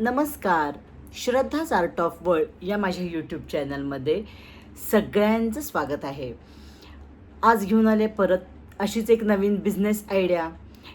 नमस्कार. श्रद्धाच art of world या माझ्या यूट्यूब चॅनलमध्ये सगळ्यांचं स्वागत आहे. आज घेऊन आले परत अशीच एक नवीन बिझनेस आयडिया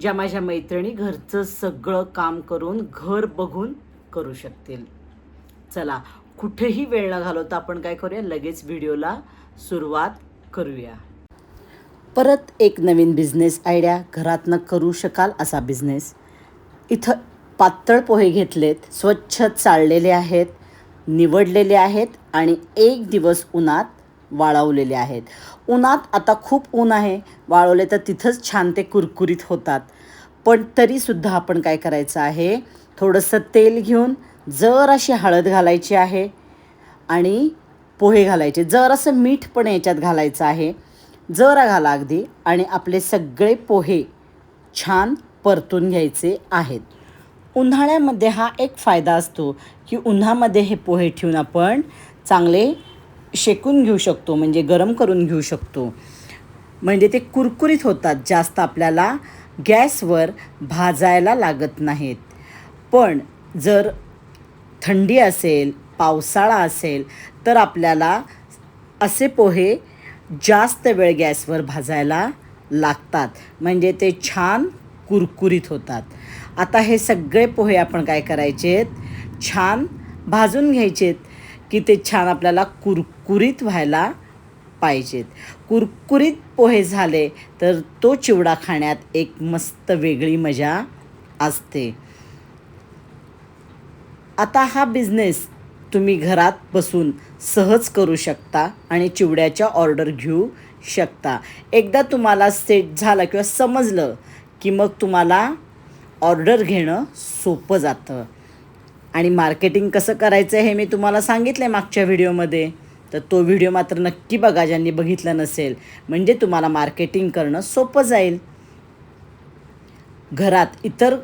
ज्या माझ्या मैत्रिणी घरचं सगळं काम करून घर बघून करू शकतील. चला कुठेही वेळ न घालवता आपण काय करूया? लगेच व्हिडिओला सुरुवात करूया. परत एक नवीन बिझनेस आयडिया घरातनं करू शकाल असा बिझनेस इथं पातळ पोहे घेतलेत स्वच्छ चाळलेले आहेत निवडलेले आहेत आणि एक दिवस उन्हात वाळवलेले आहेत. उन्हात आता खूप ऊन आहे. वाळवले तर तिथंच छान ते कुरकुरीत होतात. पण तरीसुद्धा आपण काय करायचं आहे? थोडंसं तेल घेऊन जर अशी हळद घालायची आहे आणि पोहे घालायचे. जरासं मीठ पण याच्यात घालायचं आहे. जरा घाला अगदी आणि आपले सगळे पोहे छान परतून घ्यायचे आहेत. उन्हाळ्यामध्ये हा एक फायदा असतो की उन्हामध्ये हे पोहे ठेवून आपण चांगले शेकून घेऊ शकतो म्हणजे गरम करून घेऊ शकतो. म्हणजे ते कुरकुरीत होतात जास्त आपल्याला गॅसवर भाजायला लागत नाहीत. पण जर थंडी असेल पावसाळा असेल तर आपल्याला असे पोहे जास्त वेळ गॅसवर भाजायला लागतात. म्हणजे ते छान कुरकुरीत होतात. आता हे सगळे पोहे आपण काय करायचे आहेत छान भाजून घ्यायचेत की ते छान आपल्याला कुरकुरीत व्हायला पाहिजेत. कुरकुरीत पोहे झाले तर तो चिवडा खाण्यात एक मस्त वेगळी मजा असते. आता हा बिझनेस तुम्ही घरात बसून सहज करू शकता आणि चिवड्याच्या ऑर्डर घेऊ शकता. एकदा तुम्हाला सेट झाला किंवा समजलं की मग तुम्हाला ऑर्डर घेणं सोपं जातं. आणि मार्केटिंग कसं करायचं हे मी तुम्हाला सांगितलं आहे मागच्या व्हिडिओमध्ये. तर तो व्हिडिओ मात्र नक्की बघा ज्यांनी बघितलं नसेल. म्हणजे तुम्हाला मार्केटिंग करणं सोपं जाईल. घरात इतर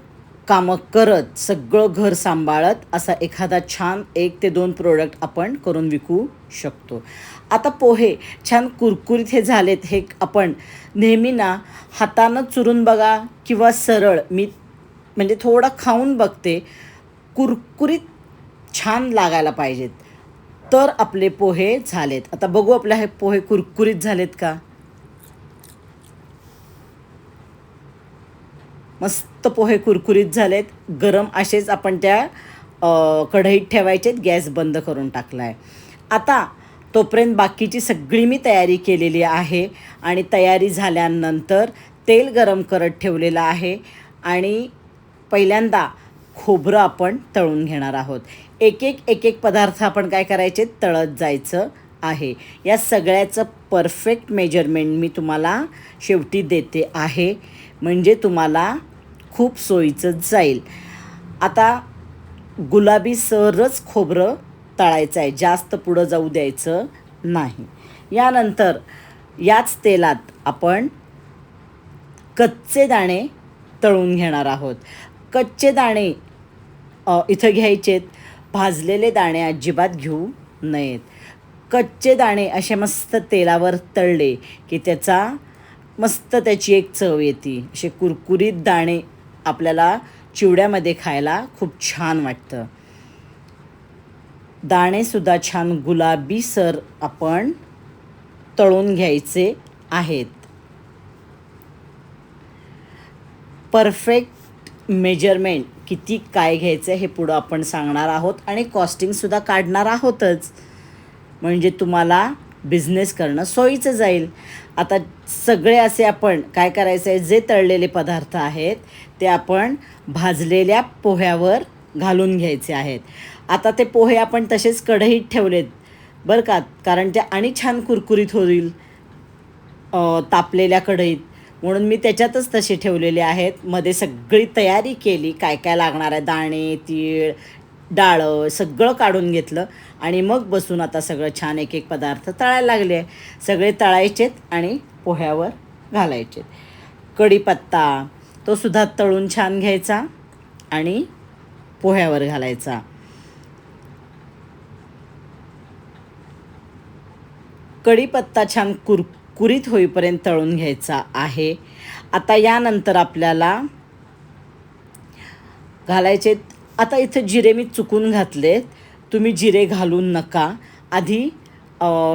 कामं करत सगळं घर सांभाळत असा एखादा छान एक ते दोन प्रोडक्ट आपण करून विकू शकतो. आता पोहे छान कुरकुरीत हे झालेत हे आपण नेहमी ना हातानं चुरून बघा किंवा सरळ मी म्हणजे थोडं खाऊन बघते. कुरकुरीत छान लागायला पाहिजेत. तर आपले पोहे झालेत. आता बघू आपले हे पोहे कुरकुरीत झालेत का? मस्त पोहे कुरकुरीत झालेत. गरम असेच आपण त्या कढईत ठेवायचेत. गॅस बंद करून टाकला आहे आता तोपर्यंत बाकीची सगळी मी तयारी केलेली आहे. आणि तयारी झाल्यानंतर तेल गरम करत ठेवलेलं आहे. आणि पहिल्यांदा खोबरं आपण तळून घेणार आहोत. एक एक एक एक पदार्थ आपण काय करायचे? तळत जायचं आहे. या सगळ्याचं परफेक्ट मेजरमेंट मी तुम्हाला शेवटी देते आहे. म्हणजे तुम्हाला खूप सोयीचं जाईल. आता गुलाबी सरच खोबरं तळायचं आहे. जास्त पुढं जाऊ द्यायचं नाही. यानंतर याच तेलात आपण कच्चे दाणे तळून घेणार आहोत. कच्चे दाणे इथं घ्यायचेत. भाजलेले दाणे अजिबात घेऊ नयेत. कच्चे दाणे असे मस्त तेलावर तळले की त्याचा मस्त त्याची एक चव येते. असे कुरकुरीत दाणे आपल्याला चिवड्यामध्ये खायला खूप छान वाटतं. दाणेसुद्धा छान गुलाबी सर आपण तळून घ्यायचे आहेत. परफेक्ट मेजरमेंट किती काय घ्यायचं हे पुढं आपण सांगणार आहोत आणि कॉस्टिंगसुद्धा काढणार आहोतच. म्हणजे तुम्हाला बिझनेस करणं सोयीचं जाईल. आता सगळे असे आपण काय करायचं आहे जे तळलेले पदार्थ आहेत ते आपण भाजलेल्या पोह्यावर घालून घ्यायचे आहेत. आता ते पोहे आपण तसेच कढईत ठेवलेत बरं का? कारण ते आणि छान कुरकुरीत होईल तापलेल्या कढईत. म्हणून मी त्याच्यातच तसे ठेवलेले आहेत. मध्ये सगळी तयारी केली काय काय लागणार आहे दाणे तीळ डाळं सगळं काढून घेतलं. आणि मग बसून आता सगळं छान एक एक पदार्थ तळायला लागले आहे. सगळे तळायचेत आणि पोह्यावर घालायचेत. कढीपत्ता तो सुद्धा तळून छान घ्यायचा आणि पोह्यावर घालायचा. कढीपत्ता छान कुरीत होईपर्यंत तळून घ्यायचा आहे. आता यानंतर आपल्याला घालायचे आता इथं जिरे मी चुकून घातलेत. तुम्ही जिरे घालून नका. आधी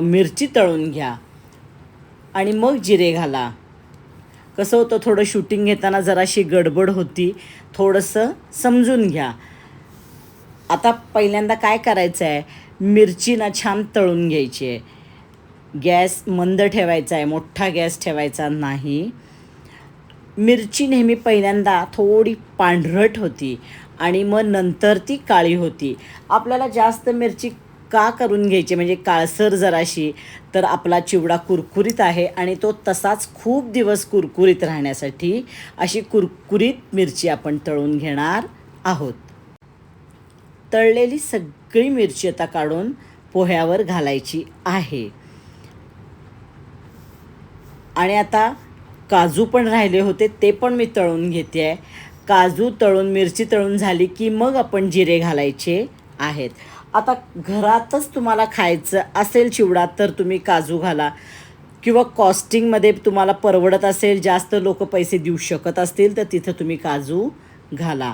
मिरची तळून घ्या. आणि मग जिरे घाला. कसं होतं थोडं शूटिंग घेताना जराशी गडबड होती. थोडंसं समजून घ्या. आता पहिल्यांदा काय करायचं आहे मिरची ना छान तळून घ्यायची आहे. गॅस मंद ठेवायचा आहे मोठा गॅस ठेवायचा नाही. मिरची नेहमी पहिल्यांदा थोडी पांढरट होती आणि मग नंतर ती काळी होती. आपल्याला जास्त मिरची का करून घ्यायची? म्हणजे काळसर जराशी तर आपला चिवडा कुरकुरीत आहे आणि तो तसाच खूप दिवस कुरकुरीत राहण्यासाठी अशी कुरकुरीत मिरची आपण तळून घेणार आहोत. तळलेली सगळी मिरची आता काढून पोह्यावर घालायची आहे. आणि आता काजू पण राहिले होते ते पण मी तळून घेते आहे काजू तळून मिरची तळून झाली की मग आपण जिरे घालायचे आहेत. आता घरातच तुम्हाला खायचं असेल चिवडा तर तुम्ही काजू घाला. किंवा कॉस्टिंगमध्ये तुम्हाला परवडत असेल जास्त लोक पैसे देऊ शकत असतील तर तिथं तुम्ही काजू घाला.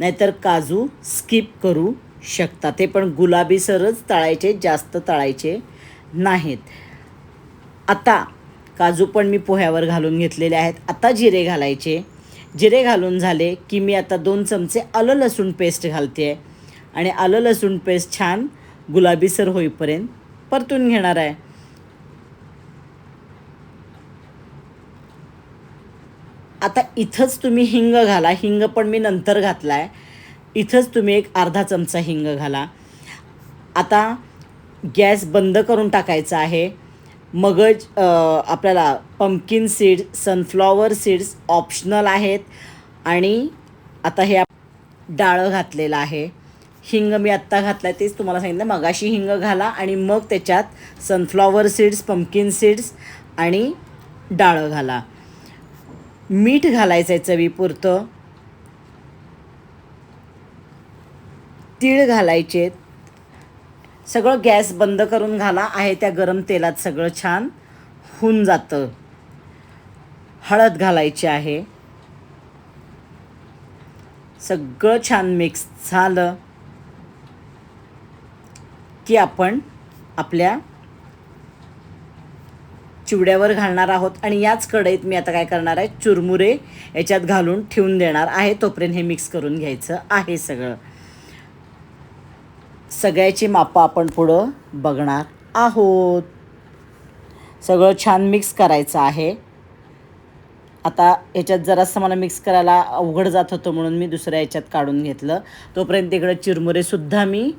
नाहीतर काजू स्किप करू शकता. ते पण गुलाबी सरच तळायचे जास्त तळायचे नाहीत. आता काजू पण मी पोह्यावर घालून घेतलेले आहेत. आता जिरे घालायचे. जिरे घालून झाले की मी आता दोन चमचे आलं लसूण पेस्ट घालते. आहे आणि आलं लसूण पेस्ट छान गुलाबीसर होईपर्यंत परतून घेणार आहे. आता इथंच तुम्ही हिंग घाला. हिंग पण मी नंतर घातला आहे इथंच तुम्ही एक अर्धा चमचा हिंग घाला. आता गॅस बंद करून टाकायचा आहे. मगज आपल्याला pumpkin seeds sunflower seeds optional आहेत. आणि आता हे डाळं घातलेलं आहे. हिंग मी आत्ता घातला आहे तेच तुम्हाला सांगितलं. मगाशी हिंग घाला आणि मग त्याच्यात सनफ्लॉवर सीड्स पंपकिन सीड्स आणि डाळं घाला. मीठ घालायचं आहे चवीपुरतं. तीळ घालायचे सगळं गॅस बंद करून घाला. आहे त्या गरम तेलात सगळं छान होऊन जातं. हळद घालायची आहे. सगळं छान मिक्स झालं की आपण आपल्या चिवड्यावर घालणार आहोत. आणि याच कढईत मी आता काय करणार आहे? चुरमुरे याच्यात घालून ठेवून देणार आहे. तोपर्यंत हे मिक्स करून घ्यायचं आहे सगळं. सगळ्याची मापं आपण पुढं बघणार आहोत. सगळं छान मिक्स करायचं आहे. आता याच्यात जरासं मला मिक्स करायला अवघड जात होतं म्हणून मी दुसऱ्या याच्यात काढून घेतलं. तोपर्यंत तिकडं चिरमुरेसुद्धा मी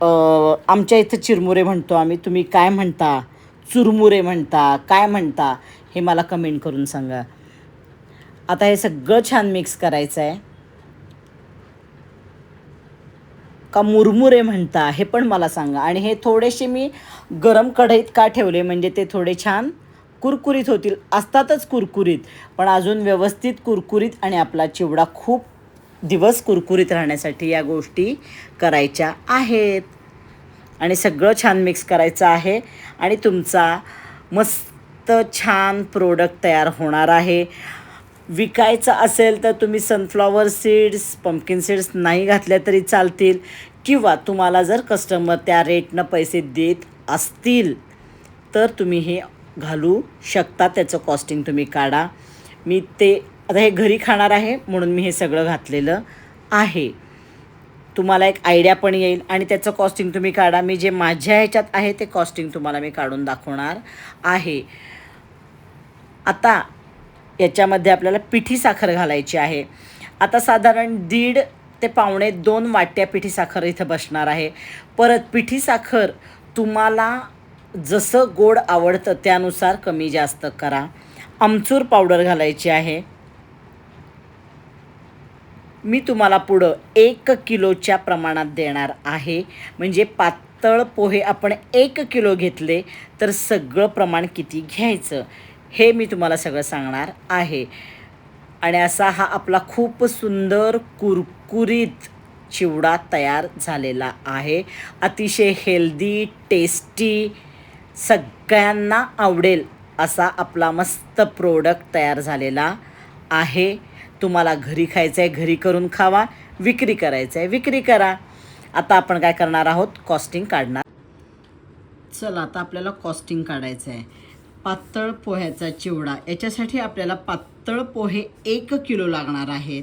आमच्या इथं चिरमुरे म्हणतो आम्ही. तुम्ही काय म्हणता? चुरमुरे म्हणता? काय म्हणता? हे मला कमेंट करून सांगा. आता हे सगळं छान मिक्स करायचं आहे का मुरमुरे म्हणता हे पण मला सांगा. आणि हे थोडेसे मी गरम कढईत का ठेवले? म्हणजे ते थोडे छान कुरकुरीत होतील. असतातच कुरकुरीत पण अजून व्यवस्थित कुरकुरीत आणि आपला चिवडा खूप दिवस कुरकुरीत राहण्यासाठी या गोष्टी करायच्या आहेत. आणि सगळं छान मिक्स करायचं आहे. आणि तुमचा मस्त छान प्रोडक्ट तयार होणार आहे. विकायचं असेल तर तुम्ही सनफ्लॉवर सीड्स पंपकिन सीड्स नाही घातल्या तरी चालतील. किंवा तुम्हाला जर कस्टमर त्या रेटनं पैसे देत असतील तर तुम्ही हे घालू शकता. त्याचं कॉस्टिंग तुम्ही काढा. मी ते आता हे घरी खाणार आहे म्हणून मी हे सगळं घातलेलं आहे. तुम्हाला एक आयडिया पण येईल आणि त्याचं कॉस्टिंग तुम्ही काढा. मी जे माझ्या ह्याच्यात आहे ते कॉस्टिंग तुम्हाला मी काढून दाखवणार आहे. आता याच्यामध्ये आपल्याला पिठी साखर घालायची आहे. आता साधारण दीड ते पावणे दोन वाट्या पिठी साखर इथं बसणार आहे. परत पिठी साखर तुम्हाला जसं गोड आवडतं त्यानुसार कमी जास्त करा. आमचूर पावडर घालायची आहे. मी तुम्हाला पुढं एक किलोच्या प्रमाणात देणार आहे. म्हणजे पातळ पोहे आपण एक किलो घेतले तर सगळं प्रमाण किती घ्यायचं? हे मी तुम्हाला सगळं सांगणार आहे. आणि असा हा आपला खूप सुंदर कुरकुरीत चिवडा तयार झालेला आहे. अतिशय हेल्दी टेस्टी सगळ्यांना आवडेल असा आपला मस्त प्रोडक्ट तयार झालेला आहे. तुम्हाला घरी खायचं आहे घरी करून खावा विक्री करायचं आहे विक्री करा. आता आपण काय करणार आहोत? कॉस्टिंग काढणार. चला आता आपल्याला कॉस्टिंग काढायचं आहे पातळ पोह्याचा चिवडा. याच्यासाठी आपल्याला पातळ पोहे एक किलो लागणार आहेत.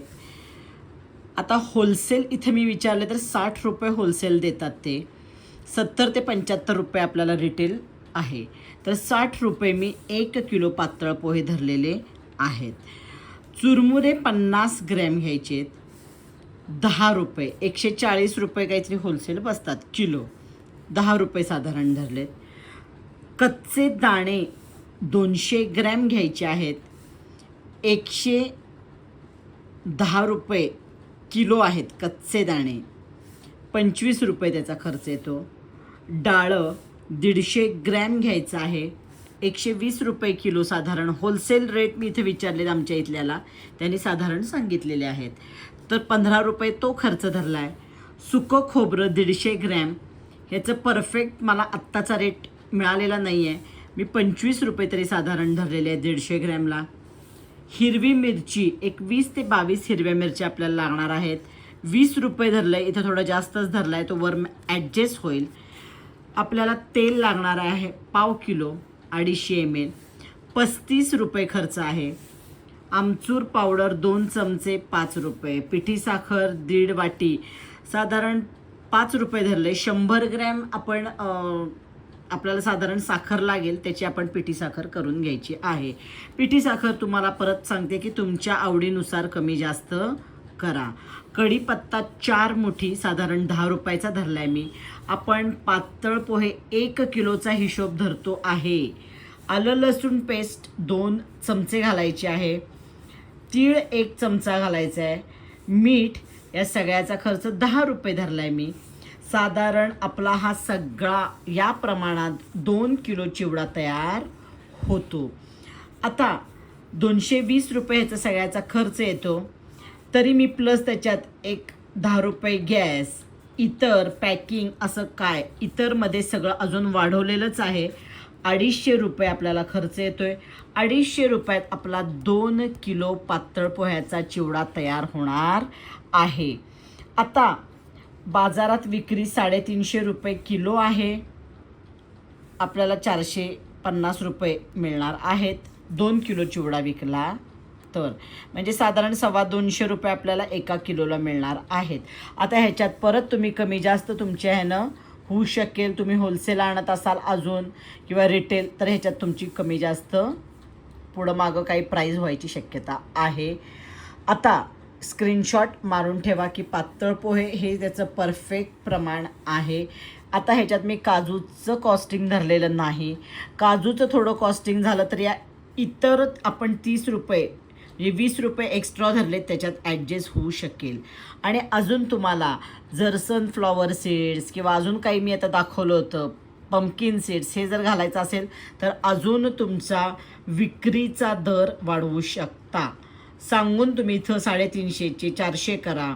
आता होलसेल इथे मी विचारले तर साठ रुपये होलसेल देतात ते. सत्तर ते पंच्याहत्तर रुपये आपल्याला रिटेल आहे. तर साठ रुपये मी एक किलो पातळ पोहे धरलेले आहेत. चुरमुरे पन्नास ग्रॅम घ्यायचे आहेत. दहा रुपये एकशे चाळीस रुपये काहीतरी होलसेल बसतात किलो. दहा रुपये साधारण धरलेत. कच्चे दाणे दोनशे ग्रॅम घ्यायचे आहेत. एकशे दहा रुपये किलो आहेत कच्चे दाणे. पंचवीस रुपये त्याचा खर्च येतो. डाळं दीडशे ग्रॅम घ्यायचं आहे. एकशे वीस रुपये किलो साधारण होलसेल रेट मी इथे विचारलेत आमच्या इथल्याला. त्यांनी साधारण सांगितलेले आहेत. तर पंधरा रुपये तो खर्च धरला आहे सुकं खोबरं दीडशे ग्रॅम. ह्याचं परफेक्ट मला आत्ताचा रेट मिळालेला नाही आहे मी पंचवीस रुपये तरी साधारण धरलेले आहे दीडशे ग्रॅमला. हिरवी मिरची एकवीस ते बावीस हिरव्या मिरच्या आपल्याला लागणार आहेत. वीस रुपये धरलं आहे इथं थोडं जास्तच धरलं आहे तो वर ॲडजस्ट होईल. आपल्याला तेल लागणार आहे पाव किलो अडीचशे एम एल पस्तीस रुपये खर्च आहे. आमचूर पावडर दोन चमचे पाच रुपये. पिठी साखर दीड वाटी. साधारण पाच रुपये धरले. शंभर ग्रॅम आपण आपल्याला साधारण साखर लागेल त्याची आपण पिठी साखर करून घ्यायची आहे. पिठी साखर तुम्हाला परत सांगते की तुमच्या आवडीनुसार कमी जास्त करा. कढीपत्ता चार मुठी साधारण दहा रुपयाचा धरला आहे मी. आपण पातळ पोहे एक किलोचा हिशोब धरतो आहे. आलं लसूण पेस्ट दोन चमचे घालायचे आहे. तीळ एक चमचा घालायचा आहे. मीठ या सगळ्याचा खर्च दहा रुपये धरला आहे मी. साधारण आपला हा सगळा या प्रमाणात दोन किलो चिवडा तयार होतो. आता दोनशे वीस रुपये ह्याचा सगळ्याचा खर्च येतो. तरी मी प्लस त्याच्यात एक दहा रुपये गॅस इतर पॅकिंग असं काय इतरमध्ये सगळं अजून वाढवलेलंच आहे. अडीचशे रुपये आपल्याला खर्च येतो आहे अडीचशे रुपयात आपला दोन किलो पातळ पोह्याचा चिवडा तयार होणार आहे. आता बाजारात विक्री साडेतीनशे रुपये किलो आहे. आपल्याला चारशे पन्नास रुपये मिळणार आहेत. दोन किलो चिवडा विकला तर. म्हणजे साधारण सव्वा दोनशे रुपये आपल्याला एका किलोला मिळणार आहेत. आता ह्याच्यात परत तुम्ही कमी जास्त तुमच्या ह्यानं होऊ शकेल. तुम्ही होलसेल आणत असाल अजून किंवा रिटेल तर ह्याच्यात तुमची कमी जास्त पुढं मागं काही प्राईज व्हायची शक्यता आहे. आता स्क्रीनशॉट मारून ठेवा की पातळ पोहे हे त्याचं परफेक्ट प्रमाण आहे. आता ह्याच्यात मी काजूचं कॉस्टिंग धरलेलं नाही. काजूचं थोडं कॉस्टिंग झालं तर या इतर आपण तीस रुपये म्हणजे वीस रुपये एक्स्ट्रा धरले त्याच्यात ॲडजस्ट होऊ शकेल. आणि अजून तुम्हाला जर सनफ्लॉवर सीड्स किंवा अजून काही मी आता दाखवलं होतं पम्पकिन सीड्स हे जर घालायचं असेल तर अजून तुमचा विक्रीचा दर वाढवू शकता. सांगून तुम्ही इथं साडेतीनशेचे चारशे करा.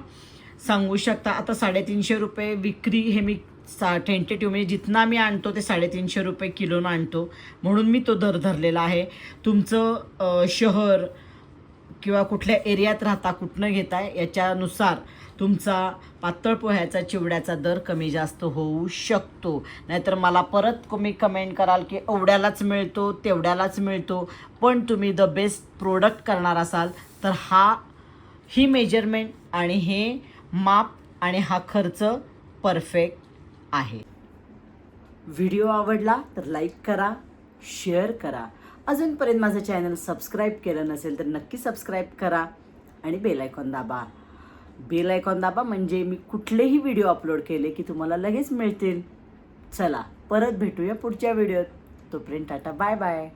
सांगू शकता आता साडेतीनशे रुपये विक्री हे मी सा टेंटेटिव्ह म्हणजे जिथनं आम्ही आणतो ते साडेतीनशे रुपये किलोनं आणतो. म्हणून मी तो दर धरलेला आहे. तुमचं शहर किंवा कुठल्या एरियात राहता कुठनं घेताय याच्यानुसार तुमचा पातळ पोह्याचा चिवड्याचा दर कमी जास्त होऊ शकतो. नाहीतर मला परत तुम्ही कमेंट कराल की एवढ्यालाच मिळतो तेवढ्यालाच मिळतो. पण तुम्ही द बेस्ट प्रोडक्ट करणार असाल तर हा ही मेजरमेंट आणि हे माप आणि हा खर्च परफेक्ट आहे. व्हिडिओ आवडला तर लाईक करा शेअर करा. अजूनपर्यंत माझं चॅनल सबस्क्राईब केलं नसेल तर नक्की सबस्क्राईब करा आणि बेल आयकॉन दाबा. बेल आयकॉन दाबा म्हणजे मी कुठलेही व्हिडिओ अपलोड केले की तुम्हाला लगेच मिळतील. चला परत भेटूया पुढच्या व्हिडिओत तोपर्यंत टाटा बाय बाय